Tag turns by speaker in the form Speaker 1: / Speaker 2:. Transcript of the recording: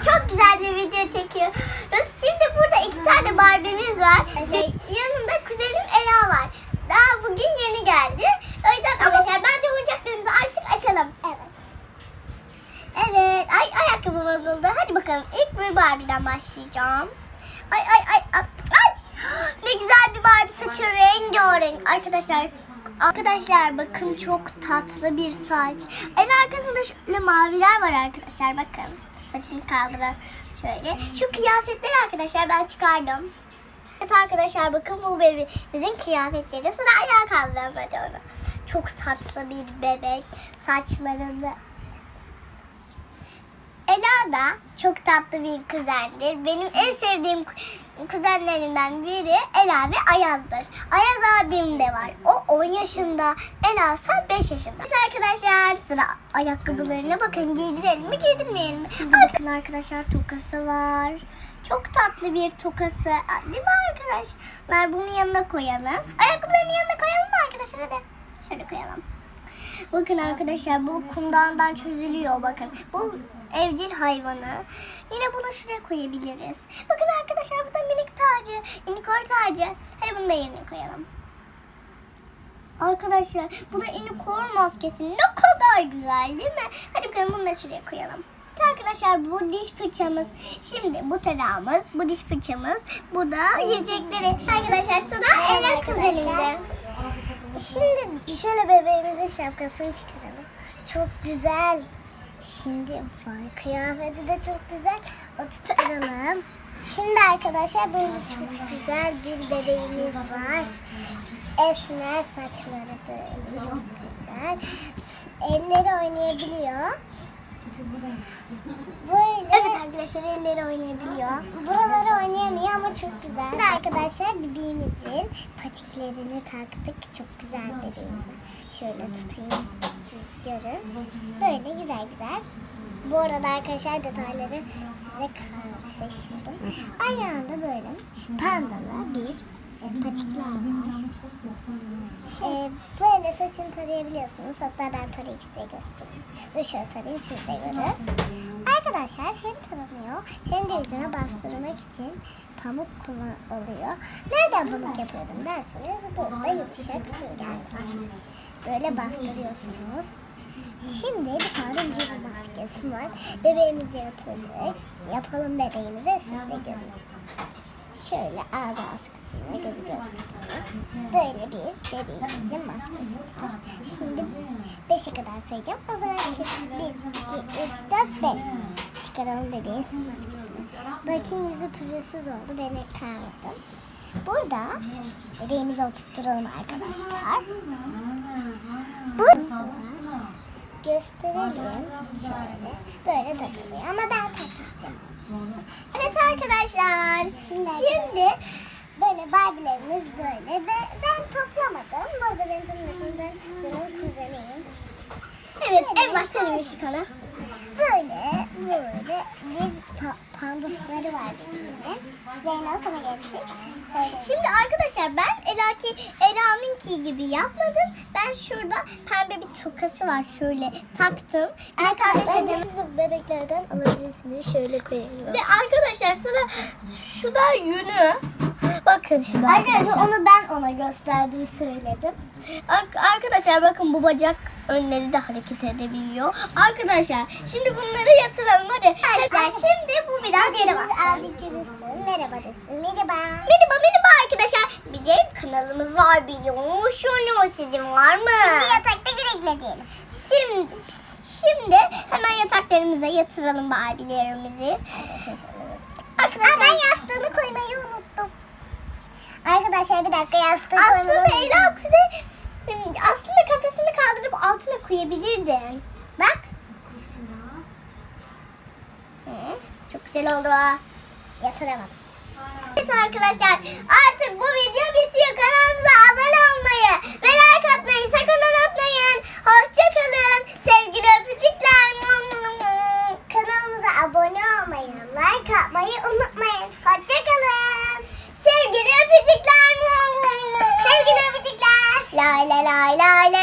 Speaker 1: çok güzel bir video çekiyoruz. Şimdi burada iki tane Barbie'miz var. Şey, yanında kuzenim Ela var. Daha bugün yeni geldi. O yüzden arkadaşlar bence oyuncaklarımızı artık açalım. Evet. Evet. Ay ayakkabı bozuldu. Hadi bakalım. İlk bir Barbie'den başlayacağım. Ay ay ay. Ay. ay. Ne güzel bir Barbie saçı rengarenk. Arkadaşlar Arkadaşlar bakın çok tatlı bir saç. En arkasında şöyle maviler var arkadaşlar bakın. Saçını kaldıran şöyle. Şu kıyafetleri arkadaşlar ben çıkardım. Evet arkadaşlar bakın bu bebeğimizin kıyafetleri. Sıra ayağa kaldıralım hadi onu. Çok tatlı bir bebek. Saçlarını Ela da çok tatlı bir kuzendir. Benim en sevdiğim kuzenlerimden biri Ela ve Ayaz'dır. Ayaz abim de var. O 10 yaşında, Ela ise 5 yaşında. Evet arkadaşlar sıra ayakkabılarına bakın giydirelim mi giydirmeyelim mi? Bakın arkadaşlar tokası var. Çok tatlı bir tokası. Değil mi arkadaşlar? Bunun yanına koyalım. Ayakkabılarının yanına koyalım mı arkadaşlar? Hadi. Şöyle koyalım. Bakın arkadaşlar bu kumdandan çözülüyor bakın. Bu evcil hayvanı. Yine bunu şuraya koyabiliriz. Bakın arkadaşlar bu da minik tacı. Unicorn tacı. Hadi bunu da yerine koyalım. Arkadaşlar bu da unicorn maskesi. Ne kadar güzel değil mi? Hadi bakalım bunu da şuraya koyalım. Evet Arkadaşlar bu diş fırçamız. Şimdi bu tarağımız, bu diş fırçamız, bu da yiyecekleri. Arkadaşlar sıra el kuzeninde. Şimdi şöyle bebeğimizin şapkasını çıkaralım. Çok güzel. Şimdi var. Kıyafeti de çok güzel. Oturtalım. Şimdi arkadaşlar böyle çok güzel bir bebeğimiz var. Esmer saçları böyle çok güzel. Elleri oynayabiliyor. Böyle. Evet arkadaşlar elleri oynayabiliyor. Buraları oynayamıyor ama çok güzel. Şimdi arkadaşlar bebeğimizin patiklerini taktık. Çok güzel bebeğim var. Şöyle tutayım siz görün. Böyle güzel güzel. Bu arada arkadaşlar detayları size kardeşim. Ayağında böyle pandalı bir patikler var. Ee, böyle saçını tarayabiliyorsunuz. Hatta ben tarayıp size göstereyim. Dur şöyle tarayayım siz de görün. Arkadaşlar hem taranıyor hem de yüzüne bastırmak için pamuk kullanılıyor. Nereden pamuk yapıyorum derseniz burada yumuşak sünger var. Böyle bastırıyorsunuz. Şimdi bir tane yüz maskesi var. Bebeğimizi yatırdık. Yapalım bebeğimize siz de görün. Şöyle ağız ağız kısmına, göz göz kısmına böyle bir bebeğimizin maskesi var. Şimdi 5'e kadar sayacağım. O zaman 1, 2, 3, 4, 5. Çıkaralım bebeğin maskesini. Bakın yüzü pürüzsüz oldu. Ben kalmadım. Burada bebeğimizi oturtturalım arkadaşlar. Burada gösterelim şöyle. Böyle takılıyor ama ben takacağım. Evet arkadaşlar. Şimdi, böyle Barbie'lerimiz böyle ve ben toplamadım. Burada benim tanımıyorsunuz ben senin kuzeniyim. Evet en başta demiştik ona. Böyle bir pa pandufları var benim. Zeyna sana geçtik. Söyle. Şimdi arkadaşlar ben Elaki Ela'nınki gibi yapmadım. Ben şurada pembe bir tokası var şöyle taktım.
Speaker 2: Arkadaşlar siz de bebeklerden alabilirsiniz. Şöyle koyalım.
Speaker 1: ve arkadaşlar sıra şu da yünü. Bakın şurada
Speaker 2: Arkadaşlar
Speaker 1: arkadaşlar.
Speaker 2: onu ben ona gösterdim söyledim.
Speaker 1: Ar- Arkadaşlar bakın bu bacak önleri de hareket edebiliyor. Arkadaşlar şimdi bunları yatıralım hadi. Arkadaşlar şimdi bu biraz yere bassın.
Speaker 2: Azıcık yürüsün. Merhaba desin. Merhaba.
Speaker 1: Merhaba merhaba arkadaşlar. Bir de kanalımız var biliyor musunuz? Sizin var mı?
Speaker 2: Şimdi yatakta güle diyelim.
Speaker 1: Şimdi, şimdi hemen yataklarımıza yatıralım Barbie'lerimizi.
Speaker 2: Aa, ben yastığını koymayı unuttum. Arkadaşlar bir dakika yastığı
Speaker 1: Aslında
Speaker 2: koymayı.
Speaker 1: Ela Kuzey aslında kafasını kaldırıp okuyabilirdin.
Speaker 2: Bak.
Speaker 1: Hı, çok güzel oldu.
Speaker 2: Yatıramadım.
Speaker 1: Evet arkadaşlar artık bu video bitiyor. Kanalımıza abone olmayı ve like atmayı sakın unutmayın. Hoşçakalın. Sevgili öpücükler.
Speaker 2: Kanalımıza abone olmayı, like atmayı unutmayın. Hoşçakalın.
Speaker 1: Sevgili öpücükler.
Speaker 2: Sevgili öpücükler.
Speaker 1: Lay lay lay lay lay.